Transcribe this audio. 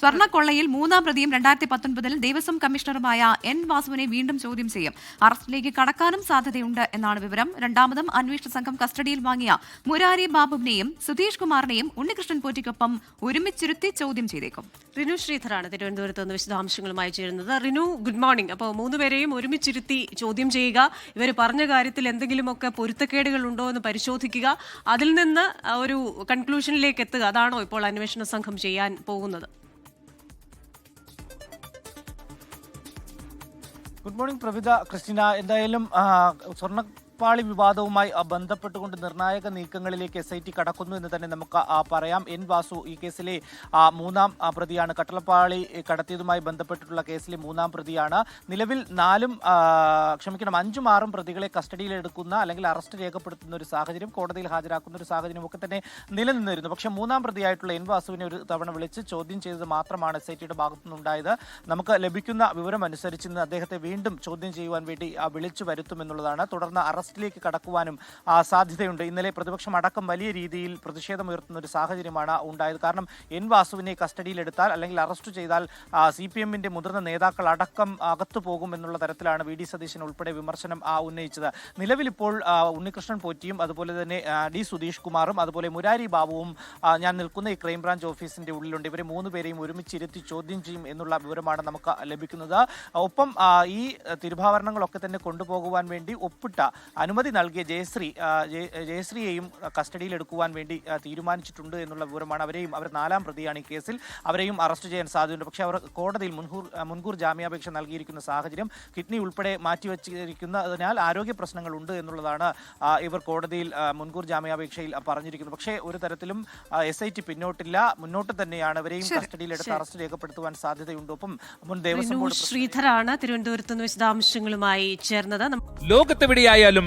സ്വർണക്കൊള്ളയിൽ മൂന്നാം പ്രതിയും രണ്ടായിരത്തി പത്തൊൻപതിൽ ദേവസ്വം കമ്മീഷണറുമായ എൻ വാസുവിനെ വീണ്ടും ചോദ്യം ചെയ്യും. അറസ്റ്റിലേക്ക് കടക്കാനും സാധ്യതയുണ്ട് എന്നാണ് വിവരം. രണ്ടാമതും അന്വേഷണ സംഘം കസ്റ്റഡിയിൽ വാങ്ങിയ മുരാരി ബാബുവിനെയും സുധീഷ് കുമാറിനെയും ഉണ്ണികൃഷ്ണൻ പോറ്റിക്കൊപ്പം ഒരുമിച്ചിരുത്തി ചോദ്യം ചെയ്തേക്കും. റിനു ശ്രീധറാണ് തിരുവനന്തപുരത്ത് നിന്ന് വിശദാംശങ്ങളുമായി ചേരുന്നത്. റിനു ഗുഡ് മോർണിംഗ് അപ്പോൾ മൂന്നുപേരെയും ഒരുമിച്ചിരുത്തി ചോദ്യം ചെയ്യുക. ഇവർ പറഞ്ഞ കാര്യത്തിൽ എന്തെങ്കിലുമൊക്കെ പൊരുത്തക്കേടുകൾ ഉണ്ടോ എന്ന് പരിശോധിക്കുക. അതിൽ നിന്ന് ഒരു കൺക്ലൂഷനിലേക്ക് എത്തുക. അതാണോ ഇപ്പോൾ അന്വേഷണ സംഘം ചെയ്യാൻ പോകുന്നത്? ഗുഡ് മോർണിംഗ് പ്രവിത ക്രിസ്റ്റിന എന്തായാലും ആ, സ്വർണപ്പാളി വിവാദവുമായി ബന്ധപ്പെട്ടുകൊണ്ട് നിർണായക നീക്കങ്ങളിലേക്ക് എസ് ഐ ടി കടക്കുന്നു എന്ന് തന്നെ നമുക്ക് പറയാം. എൻ വാസു ഈ കേസിലെ മൂന്നാം പ്രതിയാണ്. കട്ടളപ്പാളി കടത്തിയതുമായി ബന്ധപ്പെട്ടിട്ടുള്ള കേസിലെ മൂന്നാം പ്രതിയാണ്. നിലവിൽ നാലും ക്ഷമിക്കണം അഞ്ചും ആറും പ്രതികളെ കസ്റ്റഡിയിലെടുക്കുന്ന അല്ലെങ്കിൽ അറസ്റ്റ് രേഖപ്പെടുത്തുന്ന ഒരു സാഹചര്യം കോടതിയിൽ ഹാജരാക്കുന്ന ഒരു സാഹചര്യം ഒക്കെ തന്നെ നിലനിന്നിരുന്നു. പക്ഷേ മൂന്നാം പ്രതിയായിട്ടുള്ള എൻ വാസുവിനെ ഒരു തവണ വിളിച്ച് ചോദ്യം ചെയ്തത് മാത്രമാണ് എസ് ഐ ടിയുടെ നമുക്ക് ലഭിക്കുന്ന വിവരം അനുസരിച്ച് ഇന്ന് അദ്ദേഹത്തെ വീണ്ടും ചോദ്യം ചെയ്യുവാൻ വേണ്ടി വിളിച്ചു വരുത്തുമെന്നുള്ളതാണ് തുടർന്ന് അറസ്റ്റിലേക്ക് കടക്കുവാനും സാധ്യതയുണ്ട്. ഇന്നലെ പ്രതിപക്ഷം അടക്കം വലിയ രീതിയിൽ പ്രതിഷേധമുയർത്തുന്ന ഒരു സാഹചര്യമാണ് ഉണ്ടായത്. കാരണം എൻ വാസുവിനെ കസ്റ്റഡിയിലെടുത്താൽ അല്ലെങ്കിൽ അറസ്റ്റ് ചെയ്താൽ സി പി എമ്മിന്റെ മുതിർന്ന നേതാക്കൾ അടക്കം അകത്തു പോകും എന്നുള്ള തരത്തിലാണ് വി ഡി സതീശൻ ഉൾപ്പെടെ വിമർശനം ഉന്നയിച്ചത്. നിലവിലിപ്പോൾ ഉണ്ണികൃഷ്ണൻ പോറ്റിയും അതുപോലെ തന്നെ ഡി സുധീഷ് കുമാറും അതുപോലെ മുരാരി ബാബുവും ഞാൻ നിൽക്കുന്ന ഈ ക്രൈംബ്രാഞ്ച് ഓഫീസിന്റെ ഉള്ളിലുണ്ട്. ഇവരെ മൂന്ന് പേരെയും ഒരുമിച്ചിരുത്തി ചോദ്യം ചെയ്യും എന്നുള്ള വിവരമാണ് നമുക്ക് ലഭിക്കുന്നത്. ഒപ്പം ഈ തിരുഭാവരണങ്ങളൊക്കെ തന്നെ കൊണ്ടുപോകുവാൻ വേണ്ടി ഒപ്പിട്ട അനുമതി നൽകിയ ജയശ്രീ ജയശ്രീയെയും കസ്റ്റഡിയിൽ എടുക്കുവാൻ വേണ്ടി തീരുമാനിച്ചിട്ടുണ്ട് എന്നുള്ള വിവരമാണ് അവരെയും അവർ നാലാം പ്രതിയാണ് ഈ കേസിൽ. അവരെയും അറസ്റ്റ് ചെയ്യാൻ സാധ്യതയുണ്ട്. പക്ഷേ അവർ കോടതിയിൽ മുൻകൂർ മുൻകൂർ ജാമ്യാപേക്ഷ നൽകിയിരിക്കുന്ന സാഹചര്യം കിഡ്നി ഉൾപ്പെടെ മാറ്റിവെച്ചിരിക്കുന്നതിനാൽ ആരോഗ്യ പ്രശ്നങ്ങളുണ്ട് എന്നുള്ളതാണ് ഇവർ കോടതിയിൽ മുൻകൂർ ജാമ്യാപേക്ഷയിൽ പറഞ്ഞിരിക്കുന്നത്. പക്ഷേ ഒരു തരത്തിലും എസ് ഐ ടി പിന്നോട്ടില്ല. മുന്നോട്ട് തന്നെയാണ് ഇവരെയും കസ്റ്റഡിയിലെടുത്ത് അറസ്റ്റ് രേഖപ്പെടുത്തുവാൻ സാധ്യതയുണ്ട്. ഒപ്പം മുൻ ദേവസ്വം ശ്രീധരാണ് ബോർഡ് തിരുവനന്തപുരത്ത് നിന്ന് വിശദാംശങ്ങളുമായി ചേർന്നത്. ലോകത്തെവിടെയായാലും